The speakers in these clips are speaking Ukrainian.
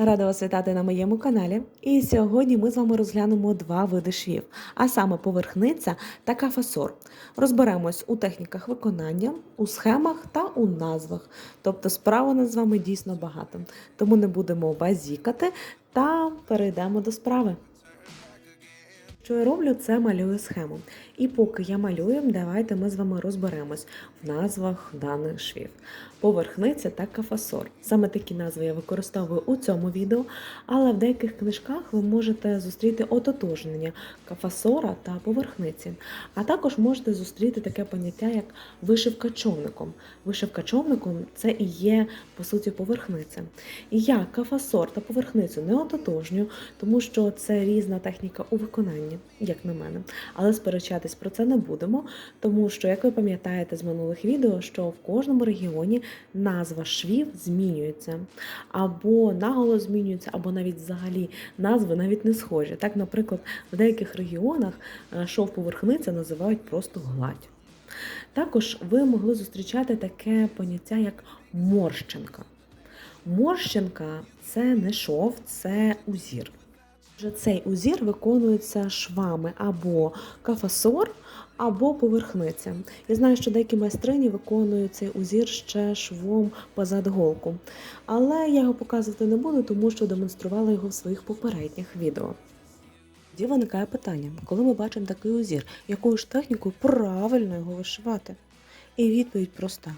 Рада вас вітати на моєму каналі. І сьогодні ми з вами розглянемо два види швів, а саме поверхниця та кафасор. Розберемось у техніках виконання, у схемах та у назвах. Тобто справа нас з вами дійсно багато. Тому не будемо базікати та перейдемо до справи. Що я роблю, це малюю схему. І поки я малюю, давайте ми з вами розберемось в назвах даних швів. Поверхниця та кафасор. Саме такі назви я використовую у цьому відео, але в деяких книжках ви можете зустріти ототожнення кафасора та поверхниці. А також можете зустріти таке поняття, як вишивка човником. Вишивка човником це і є, по суті, поверхниця. І я кафасор та поверхницю не ототожнюю, тому що це різна техніка у виконанні, як на мене. Але сперечатись про це не будемо, тому що, як ви пам'ятаєте з минулих відео, що в кожному регіоні назва швів змінюється, або наголос змінюється, або навіть взагалі назви навіть не схожі. Так, наприклад, в деяких регіонах е, шов поверхниця називають просто гладь. Також ви могли зустрічати таке поняття, як морщенка. Морщенка це не шов, це узір. Вже цей узір виконується швами або кафасор, або поверхниця. Я знаю, що деякі майстрині виконують цей узір ще швом позад голку. Але я його показувати не буду, тому що демонструвала його в своїх попередніх відео. Тоді виникає питання, коли ми бачимо такий узір, якою ж технікою правильно його вишивати? І відповідь проста.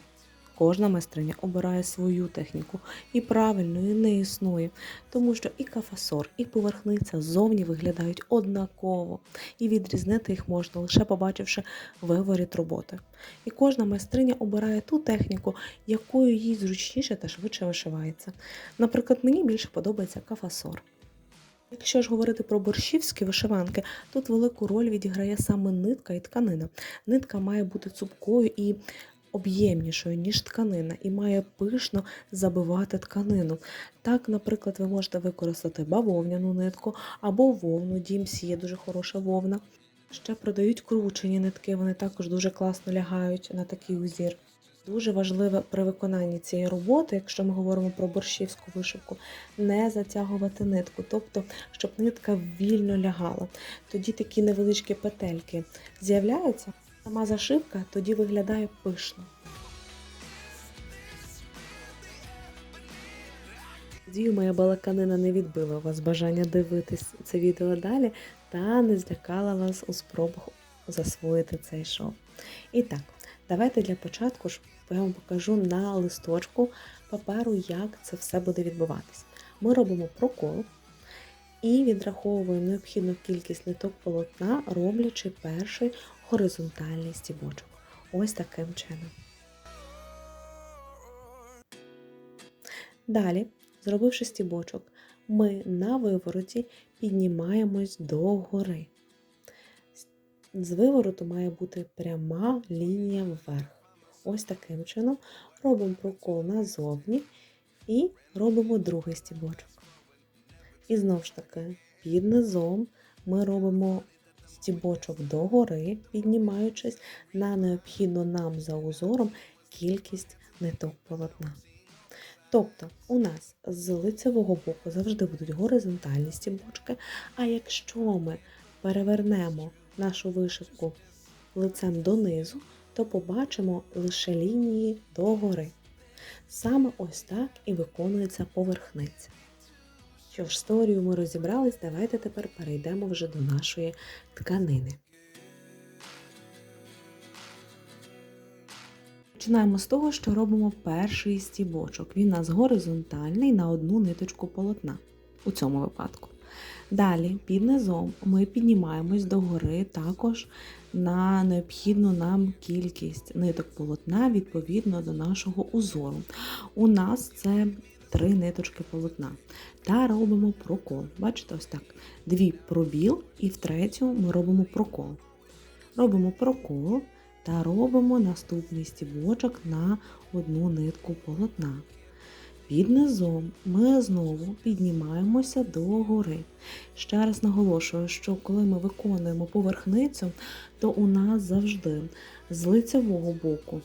Кожна майстриня обирає свою техніку, і правильної не існує, тому що і кафасор, і поверхниця ззовні виглядають однаково, і відрізнити їх можна лише побачивши виворіт роботи. І кожна майстриня обирає ту техніку, якою їй зручніше та швидше вишивається. Наприклад, мені більше подобається кафасор. Якщо ж говорити про борщівські вишиванки, тут велику роль відіграє саме нитка і тканина. Нитка має бути цупкою і об'ємнішою, ніж тканина, і має пишно забивати тканину. Так, наприклад, ви можете використати бавовняну нитку або вовну, DMC є дуже хороша вовна. Ще продають кручені нитки, вони також дуже класно лягають на такий узір. Дуже важливе при виконанні цієї роботи, якщо ми говоримо про борщівську вишивку, не затягувати нитку, тобто, щоб нитка вільно лягала. Тоді такі невеличкі петельки з'являються, сама зашивка тоді виглядає пишно. Надію, моя балаканина не відбила у вас бажання дивитись це відео далі та не злякала вас у спробах засвоїти цей шоу. І так, давайте для початку ж я вам покажу на листочку паперу, як це все буде відбуватись. Ми робимо прокол і відраховуємо необхідну кількість ниток полотна, роблячи перший горизонтальний стібочок. Ось таким чином. Далі, зробивши стібочок, ми на вивороті піднімаємось догори. З вивороту має бути пряма лінія вверх. Ось таким чином робимо прокол назовні і робимо другий стібочок. І знову ж таки, під низом ми робимо стібочок догори, піднімаючись на необхідну нам за узором кількість ниток полотна. Тобто у нас з лицевого боку завжди будуть горизонтальні стібочки, а якщо ми перевернемо нашу вишивку лицем донизу, то побачимо лише лінії догори. Саме ось так і виконується поверхниця. Що ж, теорією ми розібрались, давайте тепер перейдемо вже до нашої тканини. Починаємо з того, що робимо перший стібочок. Він у нас горизонтальний на одну ниточку полотна у цьому випадку. Далі, під низом, ми піднімаємось догори також на необхідну нам кількість ниток полотна відповідно до нашого узору. У нас це три ниточки полотна. Та робимо прокол. Бачите, ось так. Дві пробіл, і в третю ми робимо прокол. Робимо прокол та робимо наступний стібочок на одну нитку полотна. Під низом ми знову піднімаємося до гори. Ще раз наголошую, що коли ми виконуємо поверхницю, то у нас завжди з лицевого боку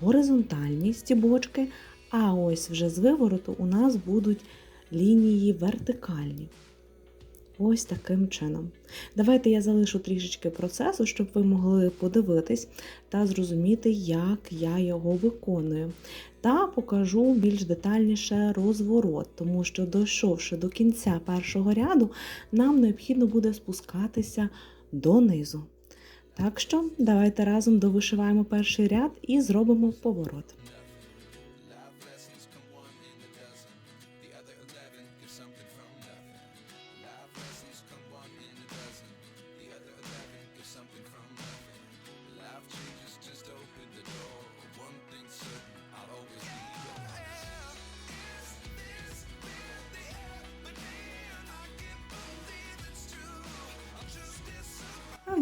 горизонтальні стібочки, а ось вже з вивороту у нас будуть лінії вертикальні. Ось таким чином. Давайте я залишу трішечки процесу, щоб ви могли подивитись та зрозуміти, як я його виконую. Та покажу більш детальніше розворот, тому що, дійшовши до кінця першого ряду, нам необхідно буде спускатися донизу. Так що, давайте разом довишиваємо перший ряд і зробимо поворот.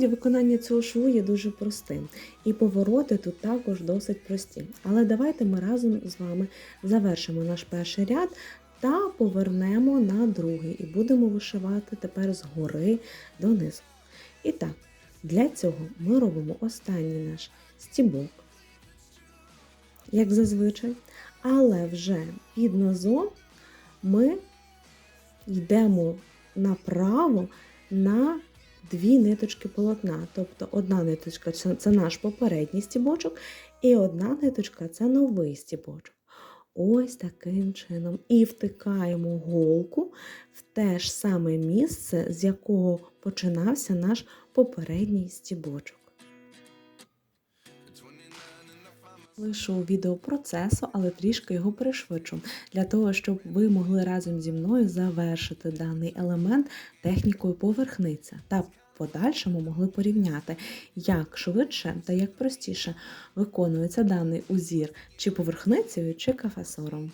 Справді, виконання цього шву є дуже простим, і повороти тут також досить прості. Але давайте ми разом з вами завершимо наш перший ряд та повернемо на другий і будемо вишивати тепер згори донизу. І так, для цього ми робимо останній наш стібок, як зазвичай, але вже під низом ми йдемо направо на дві ниточки полотна. Тобто одна ниточка це наш попередній стібочок, і одна ниточка це новий стібочок. Ось таким чином. І втикаємо голку в те ж саме місце, з якого починався наш попередній стібочок. Лишу відео процесу, але трішки його пришвидшу, для того, щоб ви могли разом зі мною завершити даний елемент технікою поверхниця та подальшому могли порівняти, як швидше та як простіше виконується даний узір чи поверхницею, чи кафасором.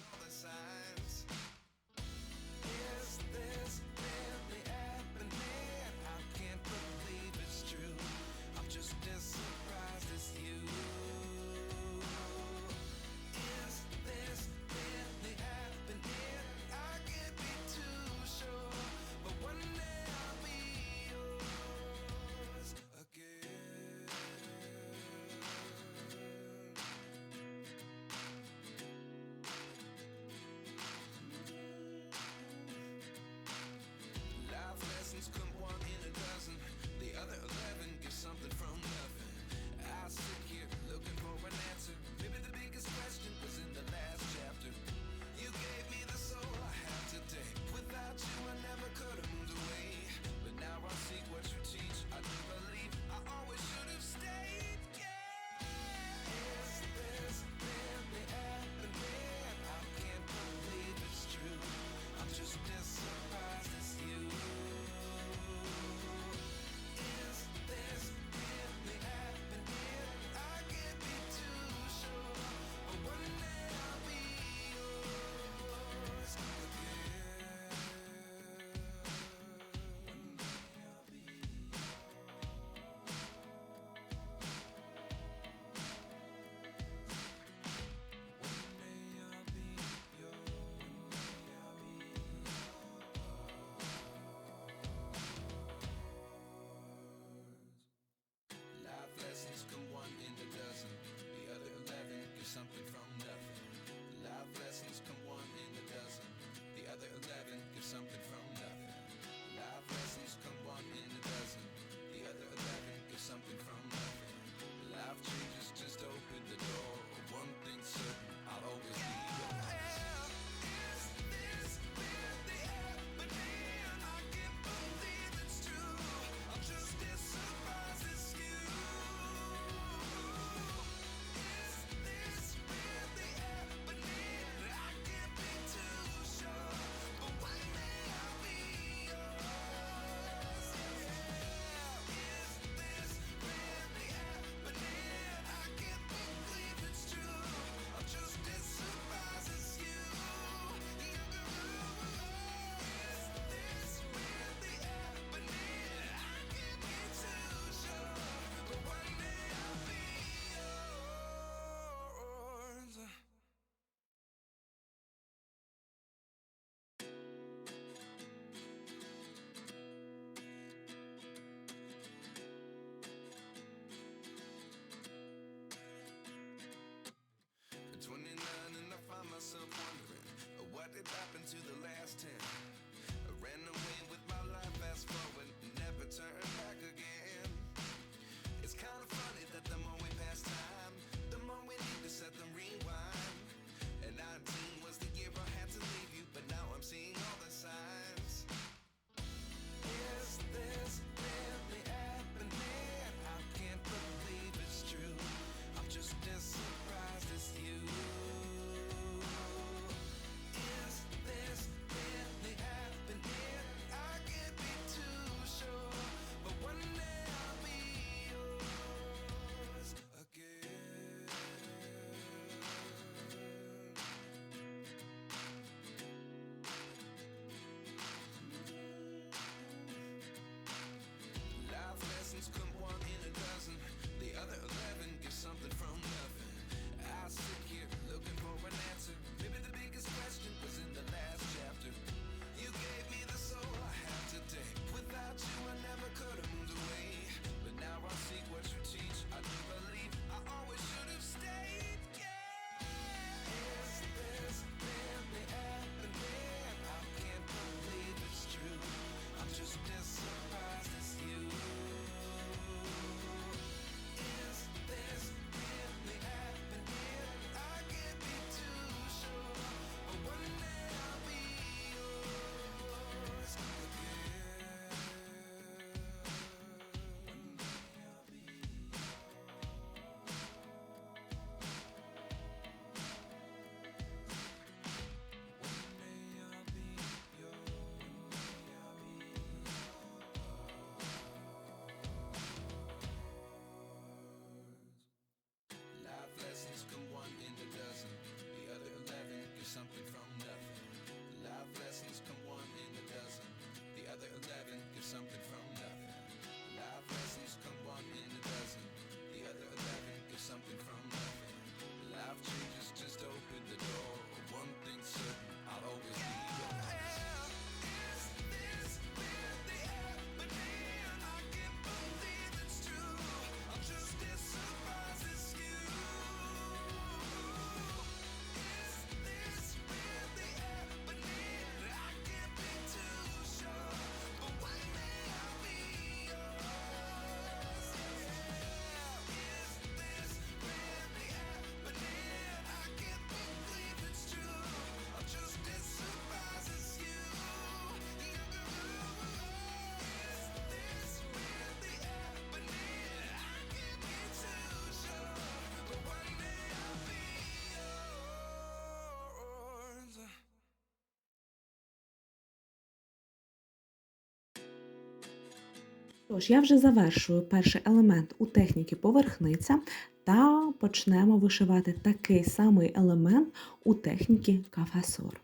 Тож, я вже завершую перший елемент у техніці поверхниця та почнемо вишивати такий самий елемент у техніці кафасор.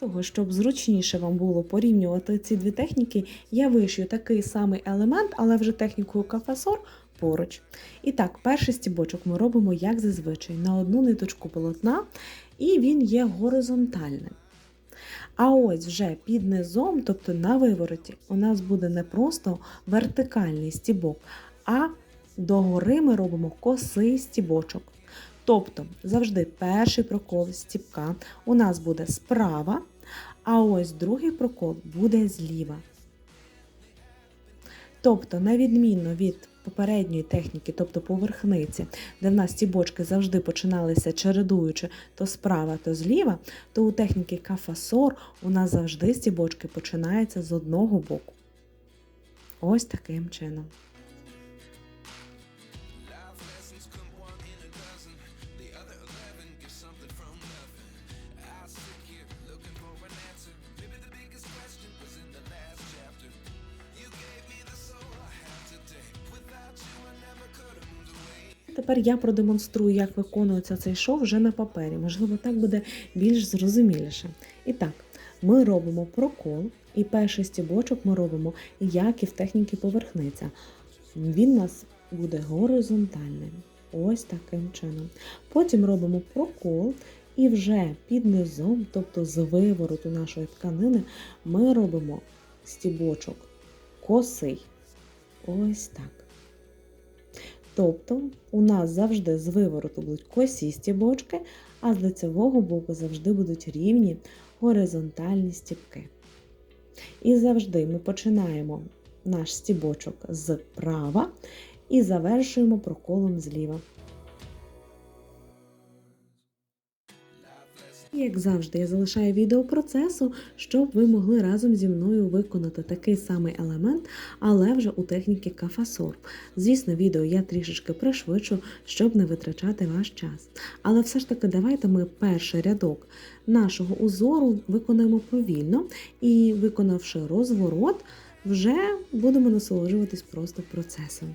Того, щоб зручніше вам було порівнювати ці дві техніки, я вишию такий самий елемент, але вже технікою кафасор поруч. І так, перший стібочок ми робимо як зазвичай на одну ниточку полотна, і він є горизонтальним. А ось вже під низом, тобто на вивороті, у нас буде не просто вертикальний стібок, а догори ми робимо косий стібочок. Тобто завжди перший прокол стібка у нас буде справа, а ось другий прокол буде зліва. Тобто, на відміну від попередньої техніки, тобто поверхниці, де в нас стібочки завжди починалися чередуючи то справа, то зліва, то у техніки кафасор у нас завжди стібочки починаються з одного боку. Ось таким чином. Тепер я продемонструю, як виконується цей шов вже на папері. Можливо, так буде більш зрозуміліше. І так, ми робимо прокол, і перший стібочок ми робимо, як і в техніці поверхниця. Він у нас буде горизонтальним. Ось таким чином. Потім робимо прокол, і вже під низом, тобто з вивороту нашої тканини, ми робимо стібочок косий. Ось так. Тобто у нас завжди з вивороту будуть косісті стібочки, а з лицевого боку завжди будуть рівні горизонтальні стіпки. І завжди ми починаємо наш стібочок з права і завершуємо проколом зліва. І, як завжди, я залишаю відео процесу, щоб ви могли разом зі мною виконати такий самий елемент, але вже у техніці кафасор. Звісно, відео я трішечки пришвидшу, щоб не витрачати ваш час. Але все ж таки, давайте ми перший рядок нашого узору виконаємо повільно і, виконавши розворот, вже будемо насолоджуватись просто процесом.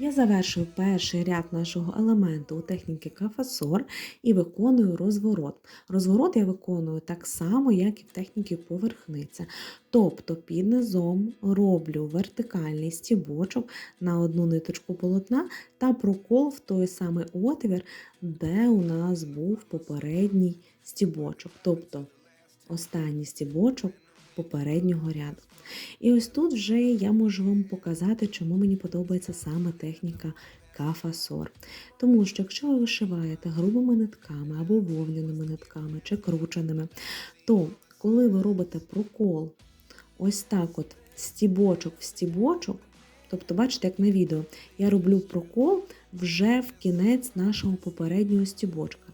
Я завершую перший ряд нашого елементу у техніці кафасор і виконую розворот. Розворот я виконую так само, як і в техніці поверхниця. Тобто під низом роблю вертикальний стібочок на одну ниточку полотна та прокол в той самий отвір, де у нас був попередній стібочок. Тобто останній стібочок попереднього ряду. І ось тут вже я можу вам показати, чому мені подобається саме техніка кафасор. Тому що якщо ви вишиваєте грубими нитками або вовняними нитками чи крученими, то коли ви робите прокол ось так от стібочок в стібочок, тобто, бачите, як на відео, я роблю прокол вже в кінець нашого попереднього стібочка.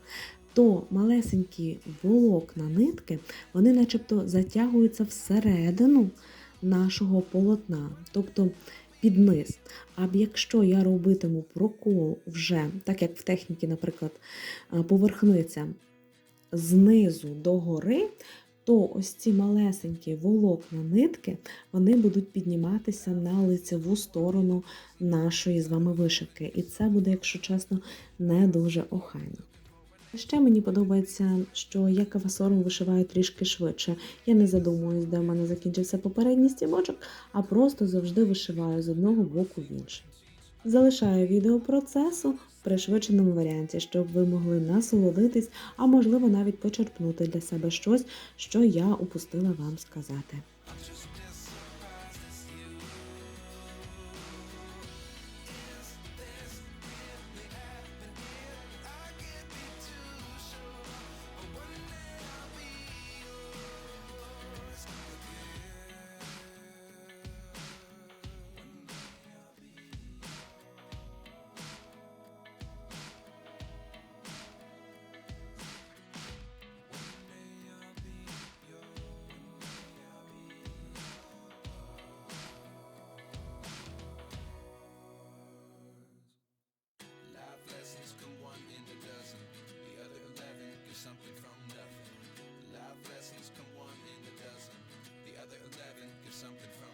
То малесенькі волокна нитки, вони начебто затягуються всередину нашого полотна, тобто під низ. А якщо я робитиму прокол вже, так як в техніці, наприклад, поверхниця знизу до гори, то ось ці малесенькі волокна нитки вони будуть підніматися на лицеву сторону нашої з вами вишивки. І це буде, якщо чесно, не дуже охайно. Ще мені подобається, що я кавасором вишиваю трішки швидше. Я не задумуюсь, де в мене закінчився попередній стібочок, а просто завжди вишиваю з одного боку в інший. Залишаю відео процесу в пришвидшеному варіанті, щоб ви могли насолодитись, а можливо навіть почерпнути для себе щось, що я упустила вам сказати. Something from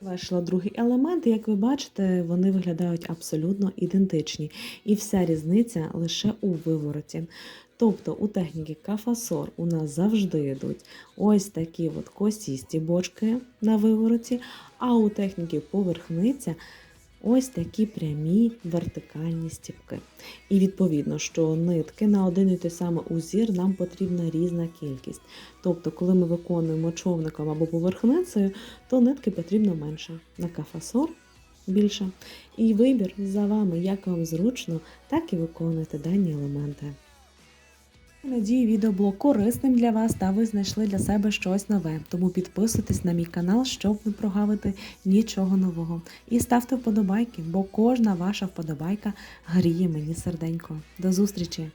Завершила другий елемент, як ви бачите, вони виглядають абсолютно ідентичні. І вся різниця лише у вивороті. Тобто у техніки кафасор у нас завжди йдуть ось такі от косісті бочки на вивороті, а у техніки поверхниця ось такі прямі вертикальні стіпки. І відповідно, що нитки на один і той самий узір нам потрібна різна кількість. Тобто, коли ми виконуємо човником або поверхницею, то нитки потрібно менше. На кафасор більше. І вибір за вами, як вам зручно, так і виконуйте дані елементи. Надію, відео було корисним для вас та ви знайшли для себе щось нове. Тому підписуйтесь на мій канал, щоб не прогавити нічого нового. І ставте вподобайки, бо кожна ваша вподобайка гріє мені серденько. До зустрічі!